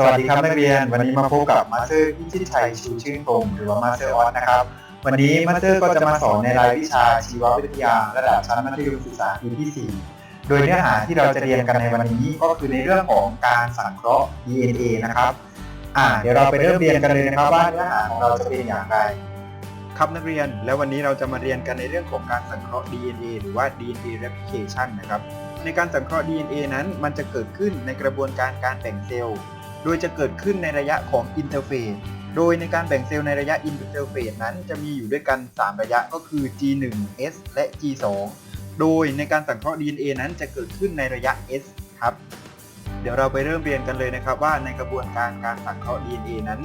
สวัสดีครับนักเรียน วันนี้มาพบกับมาสเตอร์พิชิตชัยชูชื่นพงศ์หรือว่ามาสเตอร์ออสนะครับ วันนี้มาสเตอร์ก็จะมาสอนในรายวิชาชีววิทยา ระดับชั้นมัธยมศึกษาปีที่ 4 โดยเนื้อหาที่เราจะเรียนกันในวันนี้ก็คือในเรื่องของการสังเคราะห์ DNA นะครับอ่าเดี๋ยวเราไปเริ่มเรียนกันเลยนะครับว่าเนื้อหาของเราจะเป็นอย่างไร ครับนักเรียน แล้ววันนี้เราจะมาเรียนกันในเรื่องของการสังเคราะห์ DNA หรือว่า DNA replication นะครับในการสังเคราะห์ DNA นั้นมันจะเกิดขึ้นในกระบวนการการแบ่งเซลล์ โดยจะเกิดขึ้นในระยะของอินเทอร์เฟส โดยในการแบ่งเซลล์ในระยะอินเทอร์เฟสนั้นจะมีอยู่ด้วยกัน 3 ระยะก็คือ G1 S และ G2 โดยในการสังเคราะห์ DNA นั้นจะเกิดขึ้นในระยะ S ครับ เดี๋ยวเราไปเริ่มเรียนกันเลยนะครับว่าในกระบวนการการสังเคราะห์ DNA นั้น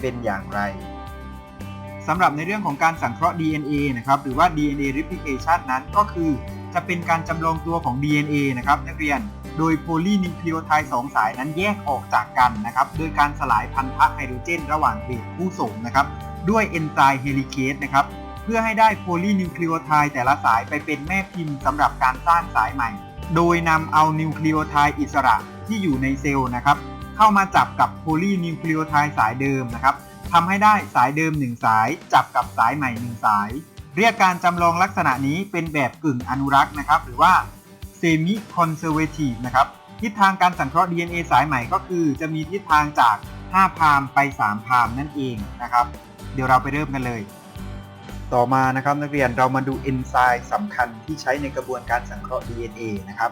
เป็นอย่างไรสำหรับในเรื่องของการสังเคราะห์ DNA นะครับหรือว่า DNA replication นั้นก็คือ จะเป็นการจำลองตัวของ DNA นะครับนักเรียน โดยโพลีนิวคลีโอไทด์2สายนั้นแยกออกจากกันนะครับ โดยการสลายพันธะไฮโดรเจน ระหว่างเบสคู่ส่งนะครับ ด้วยเอนไซม์เฮลิเคสนะครับ เพื่อให้ได้โพลีนิวคลีโอไทด์แต่ละสายไปเป็นแม่พิมพ์สำหรับการสร้างสายใหม่ โดยนำเอานิวคลีโอไทด์อิสระที่อยู่ในเซลล์นะครับ เข้ามาจับกับโพลีนิวคลีโอไทด์สายเดิมนะครับทำให้ได้สายเดิม 1 สายจับกับสายใหม่ 1 สาย เรียกการจำลองลักษณะนี้เป็นแบบกึ่งอนุรักษ์นะครับ หรือว่า semi conservative นะครับ ทิศทางการสังเคราะห์ DNA สายใหม่ก็คือ จะมีทิศทางจาก 5 พามไป 3 พามนั่นเองนะครับ เดี๋ยวเราไปเริ่มกันเลย ต่อมานะครับนักเรียนเรามาดูเอนไซม์สำคัญที่ใช้ในกระบวนการสังเคราะห์ DNA นะครับ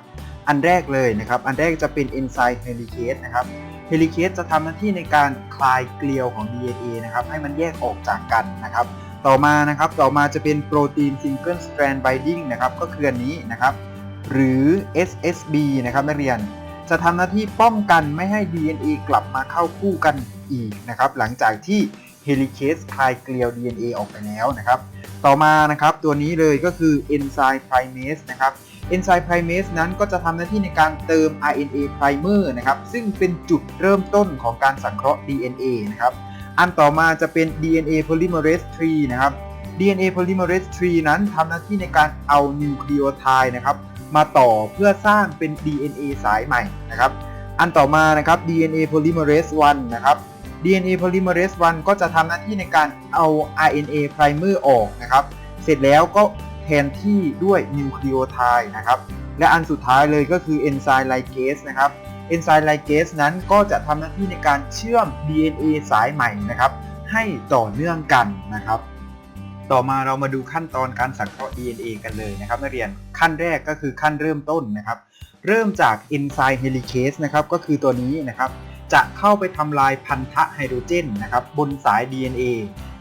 อันแรกเลยนะครับ อันแรกจะเป็นเอนไซม์เฮลิเคสนะครับเฮลิเคสจะทำหน้าที่ในการคลายเกลียวของ DNA นะครับ ให้มันแยกออกจากกันนะครับ ต่อมานะครับต่อมาจะเป็นโปรตีน Single Strand Binding นะครับก็คืออันนี้นะครับ หรือ SSB นะครับนักเรียน จะทำหน้าที่ป้องกันไม่ให้ DNA กลับมาเข้าคู่กันอีกนะครับหลังจากที่เฮลิเคสคลายเกลียว DNA ออกไปแล้วนะครับ ต่อมานะครับตัวนี้เลยก็คือเอนไซม์ไพรเมสนะครับเอนไซม์ไพรเมสนั้นก็จะทำหน้าที่ในการเติม RNA primer นะครับซึ่งเป็นจุดเริ่มต้นของการสังเคราะห์ DNA นะครับ อันต่อมาจะเป็น DNA polymerase 3 นะครับ DNA polymerase 3 นั้นทำหน้าที่ในการเอานิวคลีโอไทด์นะครับมาต่อเพื่อสร้างเป็น DNA สายใหม่นะครับ อันต่อมานะครับ DNA polymerase 1 นะครับ DNA polymerase 1 ก็จะทำหน้าที่ในการเอา RNA primer ออกนะครับ เสร็จแล้วก็แทนที่ด้วยนิวคลีโอไทด์นะครับ และอันสุดท้ายเลยก็คือเอนไซม์ไลเกสนะครับ เอนไซม์ไลเกสนั้นก็จะทำหน้าที่ในการเชื่อม DNA สายใหม่นะครับ ให้ต่อเนื่องกันนะครับ ต่อมาเรามาดูขั้นตอนการสังเคราะห์ DNA กันเลยนะครับนักเรียนขั้นแรกก็คือขั้นเริ่มต้นนะครับ เริ่มจากเอนไซม์เฮลิเคสนะครับก็คือตัวนี้นะครับจะเข้าไปทำลายพันธะไฮโดรเจนนะครับบนสาย DNA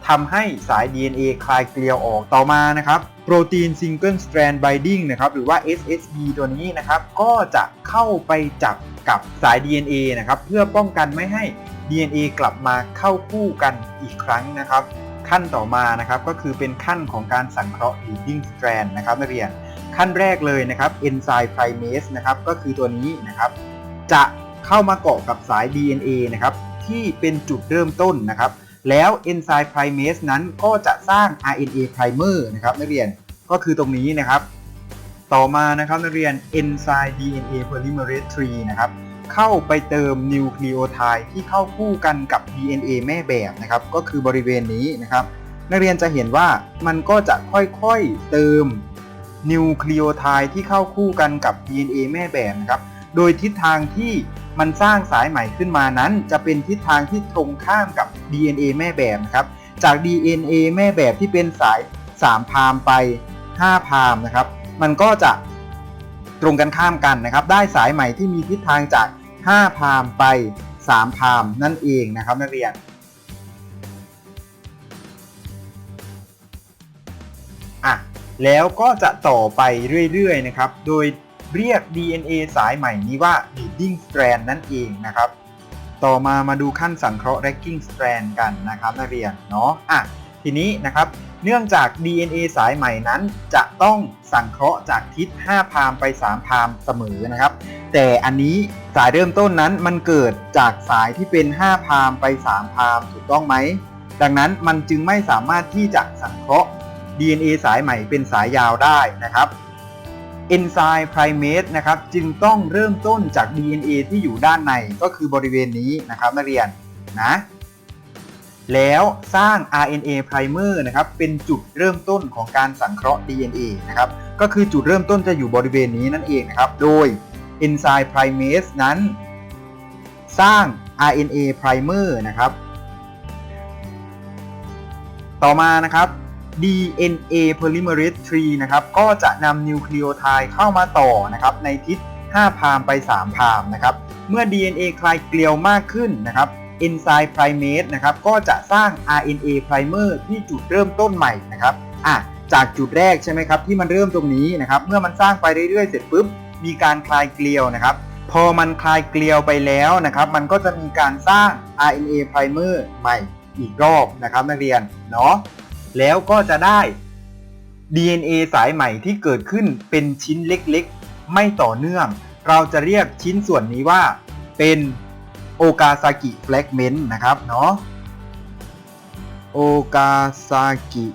ทำให้สาย DNA คลายเกลียวออกต่อมานะครับโปรตีน Single Strand Binding นะครับหรือว่า SSB ตัวนี้นะครับก็จะเข้าไปจับ กับสาย DNA นะครับเพื่อป้องกันไม่ให้ DNA กลับมาเข้าคู่กันอีกครั้งนะครับ ขั้นต่อมานะครับก็คือเป็นขั้นของการสังเคราะห์ leading strand นะครับนักเรียนขั้นแรกเลยนะครับ enzyme primase นะครับก็คือตัวนี้นะครับ จะเข้ามาเกาะกับสาย DNA นะครับที่เป็นจุดเริ่มต้นนะครับ แล้ว enzyme primase นั้นก็จะสร้าง RNA primer นะครับนักเรียนก็คือตรงนี้นะครับ ต่อมานะครับนักเรียน enzyme DNA polymerase 3 นะครับ เข้าไปเติมนิวคลีโอไทด์ที่เข้าคู่กันกับ DNA แม่แบบนะครับ ก็คือบริเวณนี้นะครับ นักเรียนจะเห็นว่ามันก็จะค่อยๆเติมนิวคลีโอไทด์ที่เข้าคู่กันกับ DNA แม่แบบนะครับ โดยทิศทางที่มันสร้างสายใหม่ขึ้นมานั้น จะเป็นทิศทางที่ตรงข้ามกับ DNA แม่แบบนะครับ จาก DNA แม่แบบที่เป็นสาย 3 พามไป 5 พามนะครับ มันก็จะตรงกันข้ามกันนะครับ ได้สายใหม่ที่มีทิศทางจาก 5 พามไป 3 พามนั่นเองนะครับนักเรียนอะแล้วก็จะต่อไปเรื่อยๆนะครับ โดยเรียก DNA สายใหม่นี้ว่า leading strand นั่นเองนะครับ ต่อมามาดูขั้นสังเคราะห์ racking strand กันนะครับนักเรียนเนาะอะทีนี้นะครับ เนื่องจาก DNA สายใหม่นั้นจะต้องสังเคราะห์จากทิศ 5 พามไป 3 พามเสมอนะครับ แต่อันนี้สายเริ่มต้นนั้นมันเกิดจากสายที่เป็น 5 พามไป 3 พามถูกต้องไหม ดังนั้นมันจึงไม่สามารถที่จะสังเคราะห์ DNA สายใหม่เป็นสายยาวได้นะครับเอนไซม์ไพรเมสนะครับจึงต้องเริ่มต้นจาก DNA ที่อยู่ด้านในก็คือบริเวณนี้นะครับนักเรียนนะ แล้วสร้าง RNA primer นะครับเป็นจุดเริ่มต้นของการสังเคราะห์ DNA นะครับก็คือจุดเริ่มต้นจะอยู่บริเวณนี้นั่นเองนะครับ โดยเอนไซม์ไพรเมสนั้น สร้าง RNA primer นะครับ ต่อมานะครับ DNA polymerase 3นะครับก็จะนำนิวคลีโอไทด์เข้ามาต่อนะครับในทิศ 5 พามไป 3 พามนะครับ เมื่อ DNA คลายเกลียวมากขึ้นนะครับ เอนไซม์ไพรเมสนะครับก็จะสร้าง RNA primer ที่จุดเริ่มต้นใหม่นะครับอะจากจุดแรกใช่ไหมครับที่มันเริ่มตรงนี้นะครับเมื่อมันสร้างไปเรื่อยๆเสร็จปุ๊บมีการคลายเกลียวนะครับ พอมันคลายเกลียวไปแล้วนะครับมันก็จะมีการสร้าง RNA primer ใหม่อีกรอบนะครับนักเรียนเนาะแล้วก็จะได้ DNA สายใหม่ที่เกิดขึ้นเป็นชิ้นเล็กๆ ไม่ต่อเนื่อง เราจะเรียกชิ้นส่วนนี้ว่าเป็น โอกาซากิแฟลกเมนต์นะครับเนาะโอกาซากิ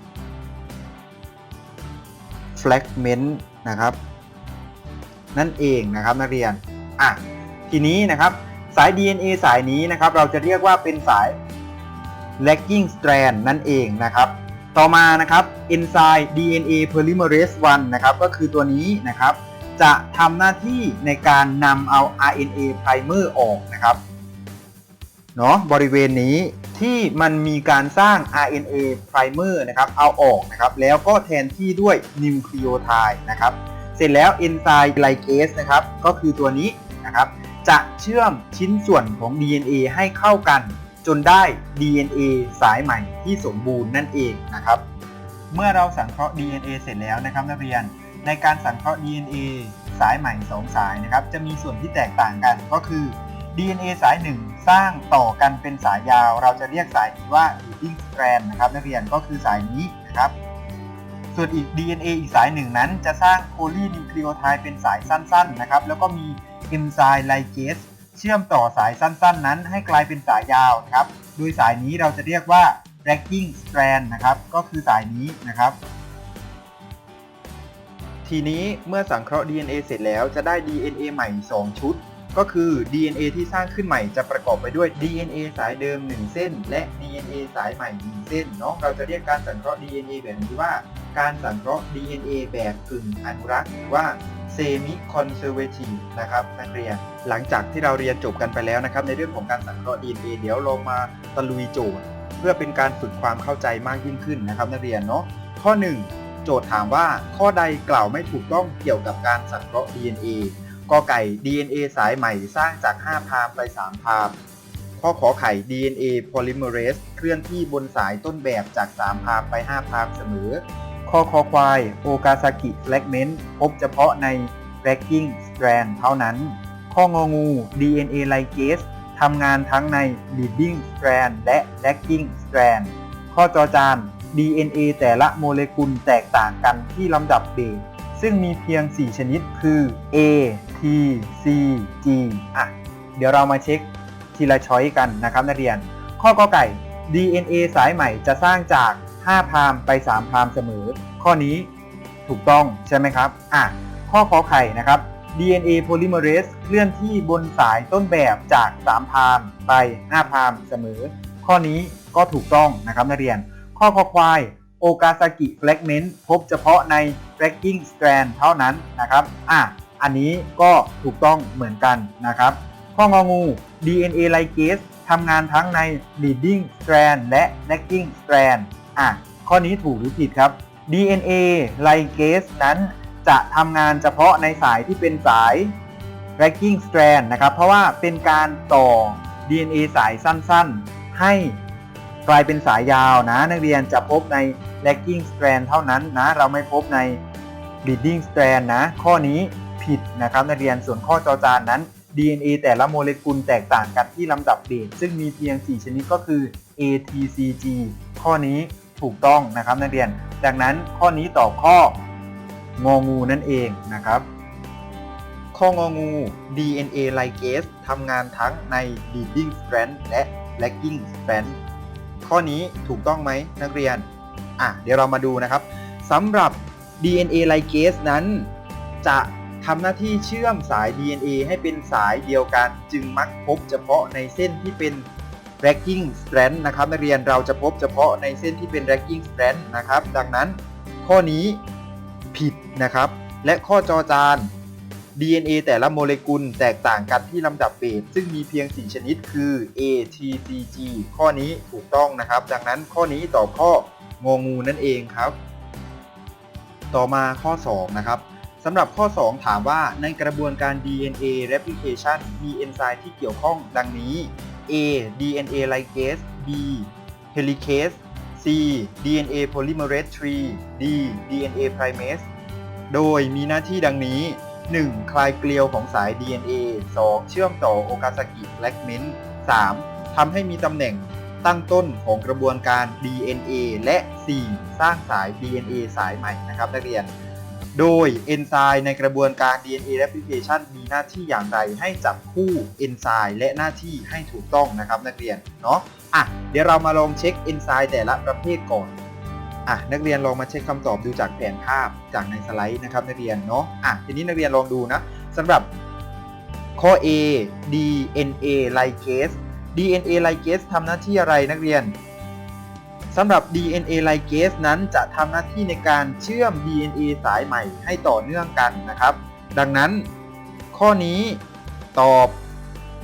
แฟลกเมนต์นะครับ นั่นเองนะครับนักเรียนอะทีนี้นะครับสาย DNA สายนี้นะครับ เราจะเรียกว่าเป็นสาย lagging strand นั่นเองนะครับ ต่อมานะครับเอนไซม์ DNA polymerase 1 นะครับ ก็คือตัวนี้นะครับ จะทำหน้าที่ในการนำเอา RNA primer ออกนะครับ เนาะบริเวณนี้ที่มันมีการสร้าง RNA primer นะครับเอาออกนะครับแล้วก็แทนที่ด้วยนิวคลีโอไทด์นะครับเสร็จแล้วเอนไซม์ไลเกสนะครับก็คือตัวนี้นะครับจะเชื่อมชิ้นส่วนของ DNA ให้เข้ากัน จนได้ DNA สายใหม่ที่สมบูรณ์นั่นเองนะครับเมื่อเราสังเคราะห์ DNA เสร็จแล้วนะครับนักเรียนในการสังเคราะห์ DNA สายใหม่ 2 สายนะครับจะมีส่วนที่แตกต่างกันก็คือ DNA สาย 1 สร้างต่อกันเป็นสายยาว เราจะเรียกสายนี้ว่า leading strand นะครับนักเรียนก็คือสายนี้นะครับ ส่วนอีก DNA อีกสายหนึ่งนั้น จะสร้างโพลีนิวคลีโอไทด์เป็นสายสั้นๆนะครับแล้วก็มีเอนไซม์ไลเกสเชื่อมต่อสายสั้นๆ นั้น ให้กลายเป็นสายยาวนะครับโดยสายนี้เราจะเรียกว่า racking strand นะครับก็คือสายนี้นะครับทีนี้เมื่อสังเคราะห์ DNA เสร็จแล้วจะได้ DNA ใหม่ 2 ชุด ก็คือ DNA ที่สร้างขึ้นใหม่จะประกอบไปด้วย DNA สายเดิม 1 เส้น และ DNA สายใหม่ 1 เส้นเนาะเราจะเรียกการสังเคราะห์ DNA แบบนี้ว่าการสังเคราะห์ DNA แบบกึ่งอนุรักษ์หรือว่า semi conservative นะครับนักเรียนหลังจากที่เราเรียนจบกันไปแล้วนะครับ ในเรื่องของการสังเคราะห์ DNA เดี๋ยวลงมาตะลุยโจทย์ เพื่อเป็นการฝึกความเข้าใจมากยิ่งขึ้นนะครับ นักเรียนเนาะข้อ 1 โจทย์ถามว่าข้อใดกล่าวไม่ถูกต้องเกี่ยวกับการสังเคราะห์ DNA กอไก่ DNA สายใหม่สร้างจาก 5 พามไป 3 พามข้อขอไข่ DNA polymerase เคลื่อนที่บนสายต้นแบบจาก 3 พามไป 5 พามเสมอ ข้อคอควาย โอกาซากิ fragment พบเฉพาะใน racking strand เท่านั้น ข้ององู DNA ligase ทำงานทั้งใน leading strand และ lagging strand ข้อจอจาน DNA แต่ละโมเลกุลแตกต่างกันที่ลำดับเบส ซึ่งมีเพียง 4 ชนิดคือ A T C G อะ เดี๋ยวเรามาเช็คทีละช้อยกันนะครับนักเรียน ข้อกอไก่ DNA สายใหม่จะสร้างจาก 5 พามไป 3 พามเสมอ ข้อนี้ถูกต้องใช่ไหมครับ อะ ข้อขอไข่นะครับ DNA polymerase เคลื่อนที่บนสายต้นแบบจาก 3 พามไป 5 พามเสมอ ข้อนี้ก็ถูกต้องนะครับนักเรียน ข้อคอควาย โอกาซากิ fragment พบเฉพาะใน tracking strand เท่านั้นนะครับอะอันนี้ก็ถูกต้องเหมือนกันนะครับข้ององู DNA ligase ทำงานทั้งใน leading strand และ lagging strand อะ ข้อนี้ถูกหรือผิดครับ DNA ligase นั้นจะทำงานเฉพาะในสายที่เป็นสาย lagging strand นะครับ เพราะว่าเป็นการต่อ DNA สายสั้นๆ ให้ กลายเป็นสายยาวนะ นักเรียนจะพบใน lagging strand เท่านั้นนะ เราไม่พบใน leading strand นะ ข้อนี้ผิดนะครับนักเรียนส่วนข้อจอจานนั้น DNA แต่ละโมเลกุลแตกต่างกันที่ลำดับเบสซึ่งมีเพียง 4 ชนิดก็คือ A T C G ข้อนี้ถูกต้องนะครับนักเรียน ดังนั้นข้อนี้ตอบข้ององูนั่นเองนะครับ ข้ององู DNA ligase ทำงานทั้งใน leading strand และ lagging strand ข้อนี้ถูกต้องไหมนักเรียน อะเดี๋ยวเรามาดูนะครับสำหรับ DNA ligase นั้น จะทำหน้าที่เชื่อมสาย DNA ให้เป็นสายเดียวกัน จึงมักพบเฉพาะในเส้นที่เป็น racking strand นะครับนักเรียนเราจะพบเฉพาะในเส้นที่เป็น racking strand นะครับ ดังนั้นข้อนี้ผิดนะครับ และข้อจอจาน DNA แต่ละโมเลกุลแตกต่างกันที่ลำดับเบสซึ่งมีเพียง 4 ชนิดคือ A T C G ข้อนี้ถูกต้องนะครับ ดังนั้นข้อนี้ตอบข้ององูนั่นเองครับ ต่อมาข้อ 2 นะครับสำหรับข้อ 2 ถามว่าในกระบวนการ DNA replication มีเอนไซม์ที่เกี่ยวข้องดังนี้ A DNA ligase B helicase C DNA polymerase 3 D DNA primase โดยมีหน้าที่ดังนี้ 1. คลายเกลียวของสาย DNA 2. เชื่อมต่อโอกาซากิแฟกเมนต์ 3. ทำให้มีตำแหน่งตั้งต้นของกระบวนการ DNA และ 4. สร้างสาย DNA สายใหม่นะครับนักเรียน โดยเอนไซม์ในกระบวนการ DNA replication มีหน้าที่อย่างไรให้จับคู่เอนไซม์และหน้าที่ให้ถูกต้องนะครับนักเรียนเนาะอะเดี๋ยวเรามาลองเช็คเอนไซม์แต่ละประเภทก่อน อะนักเรียนลองมาเช็คคำตอบดูจากแผนภาพจากในสไลด์นะครับนักเรียนเนาะอะทีนี้นักเรียนลองดูนะสำหรับข้อ A DNA ligase DNA ligase ทำหน้าที่อะไรนักเรียนสำหรับ DNA ligase นั้นจะทำหน้าที่ในการเชื่อม DNA สายใหม่ให้ต่อเนื่องกันนะครับ ดังนั้นข้อนี้ตอบ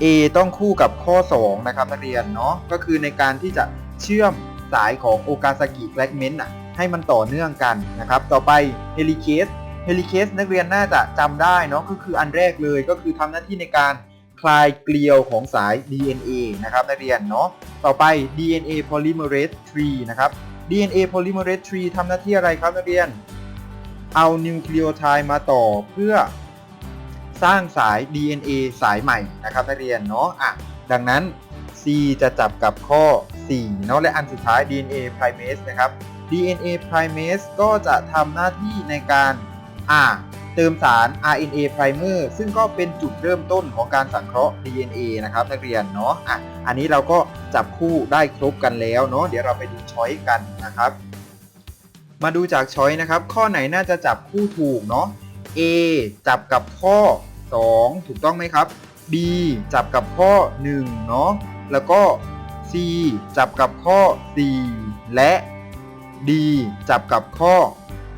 A ต้องคู่กับข้อ 2 นะครับนักเรียนเนาะก็คือในการที่จะเชื่อม สายของโอกาซากิแฟกเมนต์น่ะให้มันต่อเนื่องกันนะครับ ต่อไป Helicase Helicase นักเรียนน่าจะจำได้เนาะก็คืออันแรกเลยก็คือทำหน้าที่ในการคลายเกลียวของสาย DNA นะครับนักเรียนเนาะต่อไป DNA polymerase 3นะครับ DNA polymerase 3ทำหน้าที่อะไรครับนักเรียน เอานิวคลีโอไทด์มาต่อเพื่อสร้างสาย DNA สายใหม่นะครับนักเรียนเนาะอะดังนั้น C จะจับกับข้อ 4เนาะและอันสุดท้าย DNA primase นะครับ DNA primase ก็จะทำหน้าที่ในการอ่าเติมสาร RNA primer ซึ่งก็เป็นจุดเริ่มต้นของการสังเคราะห์ DNA นะครับนักเรียนเนาะอะอันนี้เราก็จับคู่ได้ครบกันแล้วเนาะเดี๋ยวเราไปดูช้อยกันนะครับ มาดูจากช้อยนะครับ ข้อไหนน่าจะจับคู่ถูกเนาะ A จับกับข้อ 2 ถูกต้องไหมครับ B จับกับข้อ 1 เนาะแล้วก็ C จับกับข้อ 4 และ D จับกับข้อ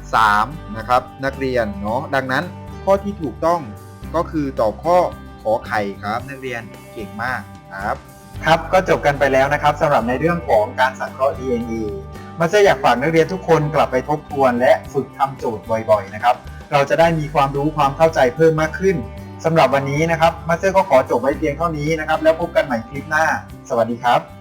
3 นะครับ นักเรียนเนาะดังนั้นข้อที่ถูกต้องก็คือตอบข้อขอไข่ครับ นักเรียนเก่งมากครับ ครับก็จบกันไปแล้วนะครับสำหรับในเรื่องของการสังเคราะห์ DNA มาเซอยากฝากนักเรียนทุกคนกลับไปทบทวนและฝึกทำโจทย์บ่อยๆนะครับ เราจะได้มีความรู้ความเข้าใจเพิ่มมากขึ้นสำหรับวันนี้นะครับมาเซอร์ก็ขอจบไว้เพียงเท่านี้นะครับ แล้วพบกันใหม่คลิปหน้า สวัสดีครับ